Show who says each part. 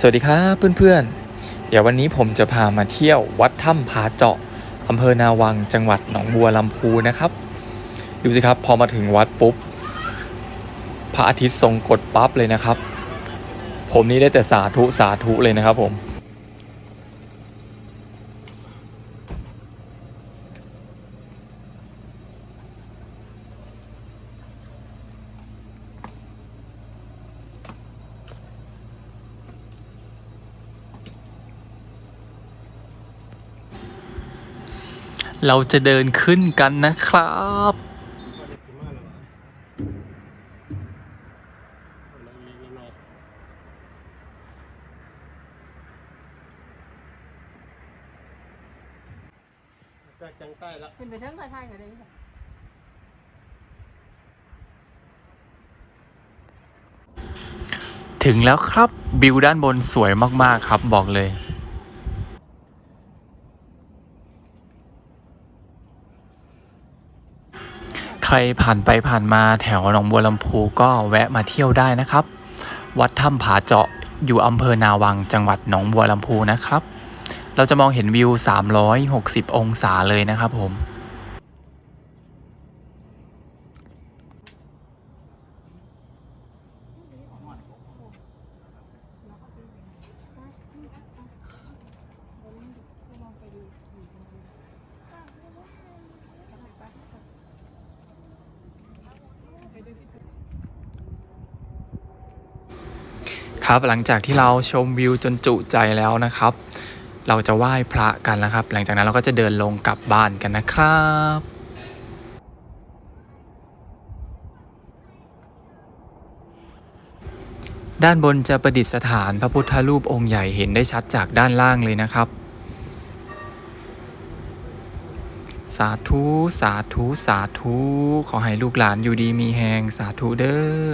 Speaker 1: สวัสดีครับเพื่อนๆ เดี๋ยววันนี้ผมจะพามาเที่ยววัดถ้ำผาเจาะอำเภอนาวังจังหวัดหนองบัวลำพูนะครับ ดูสิครับพอมาถึงวัดปุ๊บ พระอาทิตย์ทรงกดปั๊บเลยนะครับ ผมนี่ได้แต่สาธุสาธุเลยนะครับผม เราจะเดินขึ้นกันนะครับ
Speaker 2: จากจังใต้ละ
Speaker 3: ขึ้นไปเทิงกระทายกันเลยค่ะ
Speaker 1: ถึงแล้วครับวิวด้านบนสวยมาก ๆ ครับบอกเลย ใครผ่านไปผ่านมาแถวหนองบัวลำพูก็แวะมาเที่ยวได้นะครับ วัดถ้ำผาเจาะอยู่อำเภอนาวังจังหวัดหนองบัวลำพูนะครับ เราจะมองเห็นวิว 360 องศาเลยนะครับผม ครับหลังจากที่เราชมวิวจนจุใจแล้วนะครับ เราจะไหว้พระกันแล้วครับ หลังจากนั้นเราก็จะเดินลงกลับบ้านกันนะครับด้านบนจะประดิษฐานพระพุทธรูปองค์ใหญ่เห็นได้ชัดจากด้านล่างเลยนะครับ สาธุ สาธุ สาธุ ขอให้ลูกหลานอยู่ดีมีแหงสาธุเด้อ